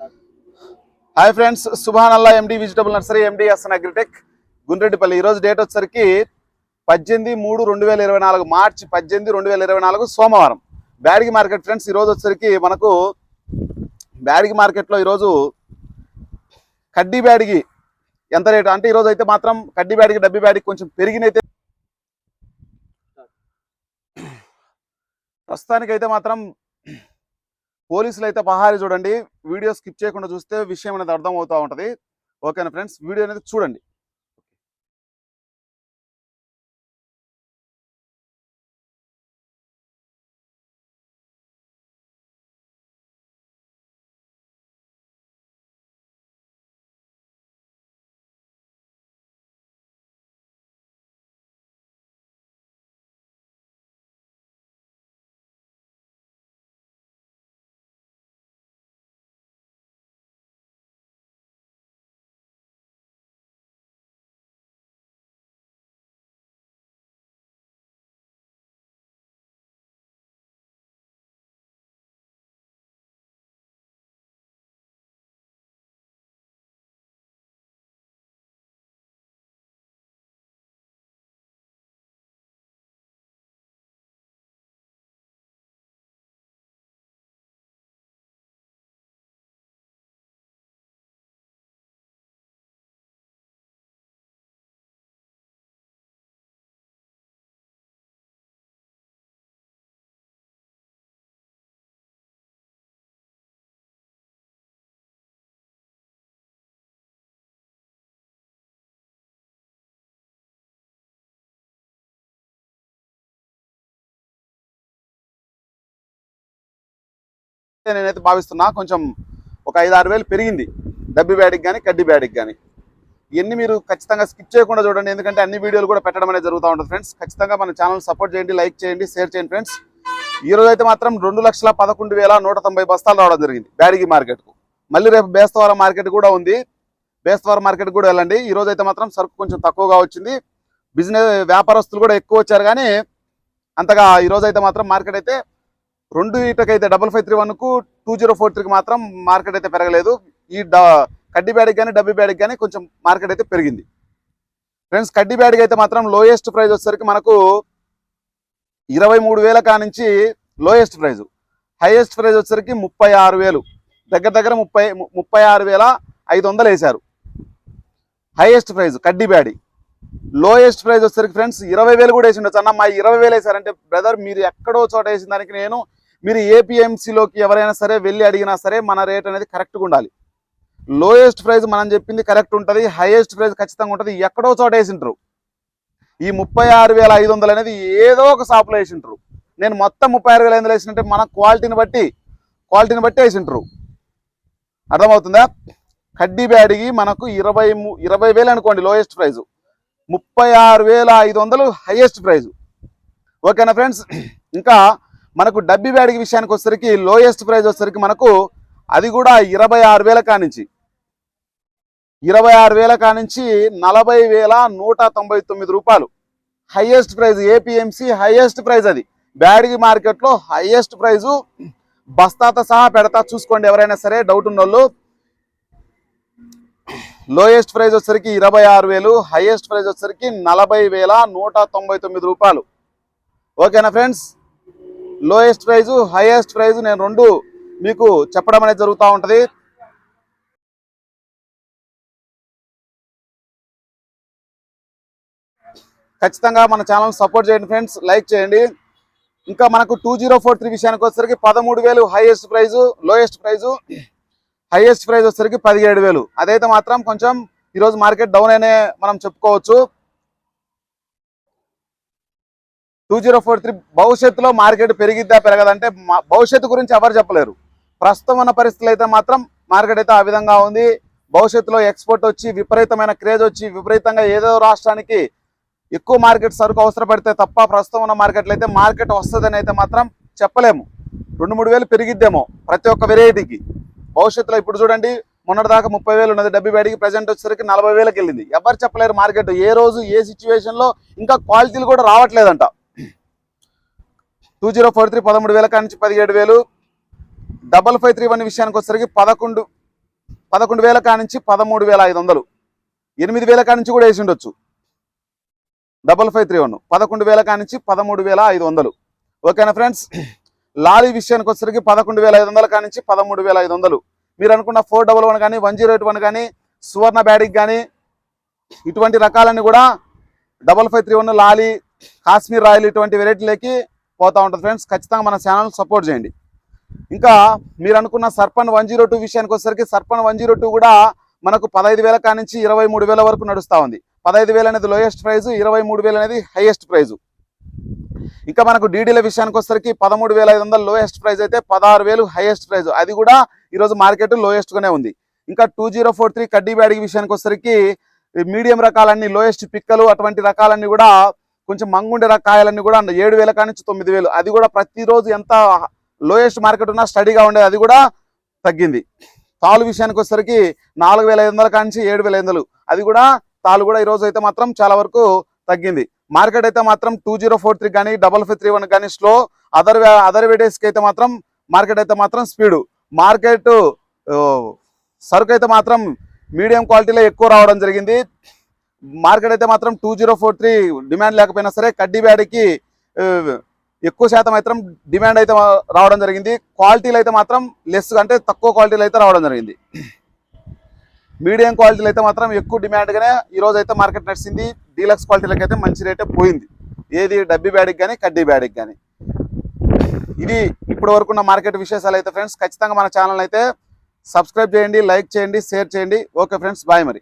Hi friends Subhan Allah MD vegetable nursery MD SN agritech Gundreddipalli. ఈరోజు date వచ్చేసరికి పద్దెనిమిది మూడు రెండు వేల ఇరవై నాలుగు మార్చి పద్దెనిమిది రెండు వేల ఇరవై నాలుగు సోమవారం. బ్యాడిగి మార్కెట్ ఫ్రెండ్స్ ఈరోజు వచ్చేసరికి మనకు బ్యాడిగి మార్కెట్లో ఈరోజు కడ్డీ బ్యాడిగి ఎంత రేటు? అంటే ఈరోజు అయితే మాత్రం కడ్డీ బ్యాడిగి డబ్బి బ్యాడిగి కొంచెం పెరిగినైతే ప్రస్తుతానికి అయితే మాత్రం పోలీసులు అయితే పహారి చూడండి. వీడియో స్కిప్ చేయకుండా చూస్తే విషయం అనేది అర్థం అవుతూ ఉంటుంది. ఓకేనా ఫ్రెండ్స్? వీడియో అనేది చూడండి. నేనైతే భావిస్తున్నా కొంచెం ఒక ఐదు ఆరు వేలు పెరిగింది. డబ్బి బ్యాడికి కానీ కడ్డీ బ్యాడికి కానీ ఇవన్నీ మీరు ఖచ్చితంగా స్కిప్ చేయకుండా చూడండి ఎందుకంటే అన్ని వీడియోలు కూడా పెట్టడం అనేది జరుగుతూ ఉంటుంది ఫ్రెండ్స్. ఖచ్చితంగా మన ఛానల్ సపోర్ట్ చేయండి లైక్ చేయండి షేర్ చేయండి ఫ్రెండ్స్. ఈ రోజు అయితే మాత్రం రెండు లక్షల పదకొండు వేల నూట తొంభై బస్తాలు రావడం జరిగింది బ్యాడిగి మార్కెట్కు. మళ్ళీ రేపు బేస్తవారం మార్కెట్ కూడా ఉంది. బేస్తవారం మార్కెట్ కూడా వెళ్ళండి. ఈ రోజు అయితే మాత్రం సరుకు కొంచెం తక్కువగా వచ్చింది. బిజినెస్ వ్యాపారస్తులు కూడా ఎక్కువ వచ్చారు కానీ అంతగా ఈ రోజు అయితే మాత్రం మార్కెట్ అయితే రెండు ఇటకైతే డబల్ ఫైవ్ త్రీ వన్కు టూ జీరో ఫోర్ త్రీకి మాత్రం మార్కెట్ అయితే పెరగలేదు. ఈ డ కడ్డీ బ్యాడ్కి కానీ డబ్బీ బ్యాడ్కి కానీ కొంచెం మార్కెట్ అయితే పెరిగింది. ఫ్రెండ్స్ కడ్డీ బ్యాడ్కి అయితే మాత్రం లోయెస్ట్ ప్రైజ్ వచ్చేసరికి మనకు ఇరవై మూడు వేల కానించి లోయెస్ట్ ప్రైజ్ హైయెస్ట్ ప్రైజ్ వచ్చేసరికి ముప్పై ఆరు వేలు. దగ్గర దగ్గర ముప్పై ముప్పై ఆరు వేల ఐదు వందలు వేశారు. హైయెస్ట్ ప్రైజ్ కడ్డీ బ్యాడీ. లోయెస్ట్ ప్రైజ్ వచ్చేసరికి ఫ్రెండ్స్ ఇరవై వేలు కూడా వేసి ఉండొచ్చు అన్న మా ఇరవై వేలు వేసారంటే బ్రదర్ మీరు ఎక్కడో చోట వేసిన దానికి నేను మీరు ఏపీఎంసీలోకి ఎవరైనా సరే వెళ్ళి అడిగినా సరే మన రేట్ అనేది కరెక్ట్గా ఉండాలి. లోయెస్ట్ ప్రైజ్ మనం చెప్పింది కరెక్ట్ ఉంటుంది. హైయెస్ట్ ప్రైజ్ ఖచ్చితంగా ఉంటుంది. ఎక్కడో చోట వేసింటారు ఈ ముప్పై ఆరు వేల ఐదు వందలు అనేది ఏదో ఒక షాప్లో వేసింటారు నేను మొత్తం ముప్పై ఆరు వేల ఐదు వందలు వేసినట్టే మన క్వాలిటీని బట్టి క్వాలిటీని బట్టి వేసింటారు అర్థమవుతుందా? కడ్డీ బ్యాడికి మనకు ఇరవై ఇరవై వేలు అనుకోండి లోయెస్ట్ ప్రైజ్ ముప్పై ఆరు వేల ఐదు వందలు హైయెస్ట్ ప్రైజ్ ఓకేనా ఫ్రెండ్స్ ఇంకా మనకు డబ్బి బ్యాడికి విషయానికి వచ్చేసరికి లోయెస్ట్ ప్రైజ్ వచ్చేసరికి మనకు అది కూడా ఇరవై ఆరు వేల కానించి. ఇరవై ఆరు వేల కానించి నలభై వేల నూట తొంభై తొమ్మిది రూపాయలు. Highest price APMC highest price అది. బ్యాడిగి మార్కెట్లో హైయెస్ట్ ప్రైజు బస్తాతో సహా పెడతా చూసుకోండి ఎవరైనా సరే డౌట్ ఉన్నోళ్ళు. లోయెస్ట్ ప్రైజ్ వచ్చేసరికి ఇరవై ఆరు వేలు హైయెస్ట్ ప్రైజ్ వచ్చేసరికి నలభై వేల నూట తొంభై తొమ్మిది రూపాయలు. ఓకేనా friends lowest price highest price నేను రెండు మీకు చెప్పడం అనేది జరుగుతూ ఉంటుంది. ఖచ్చితంగా మన ఛానల్ సపోర్ట్ చేయండి ఫ్రెండ్స్ లైక్ చేయండి. ఇంకా మనకు టూ జీరో ఫోర్ త్రీ విషయానికి వచ్చేసరికి పదమూడు వేలు highest price lowest price highest price వచ్చేసరికి పదిహేడు వేలు. అదైతే మాత్రం కొంచెం ఈరోజు మార్కెట్ డౌన్ అనే మనం చెప్పుకోవచ్చు. టూ జీరో ఫోర్ త్రీ భవిష్యత్తులో మార్కెట్ పెరిగిద్దా పెరగదంటే మా- భవిష్యత్తు గురించి ఎవరు చెప్పలేరు. ప్రస్తుతం ఉన్న పరిస్థితులు అయితే మాత్రం మార్కెట్ అయితే ఆ విధంగా ఉంది. భవిష్యత్తులో ఎక్స్పోర్ట్ వచ్చి విపరీతమైన క్రేజ్ వచ్చి విపరీతంగా ఏదో రాష్ట్రానికి ఎక్కువ మార్కెట్ సరుకు అవసరపడితే తప్ప ప్రస్తుతం ఉన్న మార్కెట్లో అయితే మార్కెట్ వస్తుందని అయితే మాత్రం చెప్పలేము. రెండు మూడు వేలు పెరిగిద్దేమో ప్రతి ఒక్క వెరైటీకి భవిష్యత్తులో ఇప్పుడు చూడండి మొన్నటిదాకా ముప్పై వేలు ఉన్నది డబ్బి బయటికి ప్రజెంట్ వచ్చేసరికి నలభై వేలకు వెళ్ళింది ఎవరు చెప్పలేరు మార్కెట్ ఏ రోజు ఏ సిచ్యువేషన్లో ఇంకా క్వాలిటీలు కూడా రావట్లేదంట. టూ జీరో ఫోర్ త్రీ పదమూడు వేల నుంచి పదిహేడు వేలు. డబల్ ఫైవ్ త్రీ వన్ విషయానికి వచ్చేసరికి పదకొండు పదకొండు వేల కానించి పదమూడు వేల ఐదు వందలు. ఎనిమిది వేల కాడి నుంచి కూడా వేసి ఉండొచ్చు. డబల్ ఫైవ్ త్రీ వన్ పదకొండు వేల కానించి పదమూడు వేల ఐదు వందలు. ఓకేనా ఫ్రెండ్స్ లారీ విషయానికి వచ్చేసరికి పదకొండు వేల ఐదు వందల కానించి పదమూడు వేల ఐదు వందలు. మీరు అనుకున్న ఫోర్ డబల్ వన్ కానీ వన్ జీరో ఎయిట్ వన్ కానీ సువర్ణ బ్యాడిక్ కానీ ఇటువంటి రకాలన్నీ కూడా డబల్ ఫైవ్ త్రీ వన్ లాలి కాశ్మీర్ రాయల్ ఇటువంటి వెరైటీలకి పోతా ఉంటుంది ఫ్రెండ్స్ ఖచ్చితంగా మన ఛానల్ సపోర్ట్ చేయండి. ఇంకా మీరు అనుకున్న సర్పన్ వన్ జీరో టూ విషయానికి వచ్చేసరికి సర్పన్ వన్ జీరో టూ కూడా మనకు పదహైదు వేల కానించి ఇరవై మూడు వేల వరకు నడుస్తూ ఉంది. పదహైదు వేలు అనేది లోయెస్ట్ ప్రైజ్ ఇరవై మూడు వేలు అనేది హైయెస్ట్ ప్రైజ్ ఇంకా మనకు డీడీల విషయానికి వచ్చేసరికి పదమూడు వేల ఐదు వందలు లోయెస్ట్ ప్రైజ్ అయితే పదహారు వేలు హైయెస్ట్ ప్రైజ్ అది కూడా ఈరోజు మార్కెట్ లోయెస్ట్గానే ఉంది. ఇంకా టూ జీరో ఫోర్ త్రీ కడ్డీ బ్యాడిగి విషయానికి వచ్చేసరికి మీడియం రకాలన్నీ లోయెస్ట్ పిక్కలు అటువంటి రకాలన్నీ కూడా కొంచెం మంగుండే కాయలన్నీ కూడా ఏడు వేల కానించి తొమ్మిది వేలు. అది కూడా ప్రతిరోజు ఎంత లోయెస్ట్ మార్కెట్ ఉన్నా స్టడీగా ఉండేది అది కూడా తగ్గింది. తాలు విషయానికి వచ్చేసరికి నాలుగు వేల ఐదు వందల కానించి ఏడు వేల ఐదు వందలు. అది కూడా తాలు కూడా ఈ రోజు అయితే మాత్రం చాలా వరకు తగ్గింది. మార్కెట్ అయితే మాత్రం టూ జీరో ఫోర్ త్రీ కానీ డబల్ ఫైవ్ త్రీ వన్ కానీ స్లో అదర్ అదర్ వెడేస్కి అయితే మాత్రం మార్కెట్ అయితే మాత్రం స్పీడు. మార్కెట్ సరుకు అయితే మాత్రం మీడియం క్వాలిటీలో ఎక్కువ రావడం జరిగింది. మార్కెట్ అయితే మాత్రం two zero four three demand లేకపోయినా సరే కడ్డీ బ్యాడ్కి ఎక్కువ శాతం అయితే డిమాండ్ అయితే రావడం జరిగింది. క్వాలిటీలు అయితే మాత్రం లెస్ అంటే తక్కువ క్వాలిటీలు అయితే రావడం జరిగింది. మీడియం క్వాలిటీలు అయితే మాత్రం ఎక్కువ డిమాండ్గానే ఈ అయితే మార్కెట్ నడిచింది. డీలక్స్ క్వాలిటీలకు అయితే మంచి రేటే పోయింది. ఏది డబ్బీ బ్యాడ్కి కానీ కడ్డీ బ్యాడ్కి కానీ ఇది ఇప్పటి వరకు ఉన్న మార్కెట్ విశేషాలు అయితే ఫ్రెండ్స్ ఖచ్చితంగా మన ఛానల్ అయితే సబ్స్క్రైబ్ చేయండి లైక్ చేయండి షేర్ చేయండి. ఓకే ఫ్రెండ్స్ బాయ్ మరి.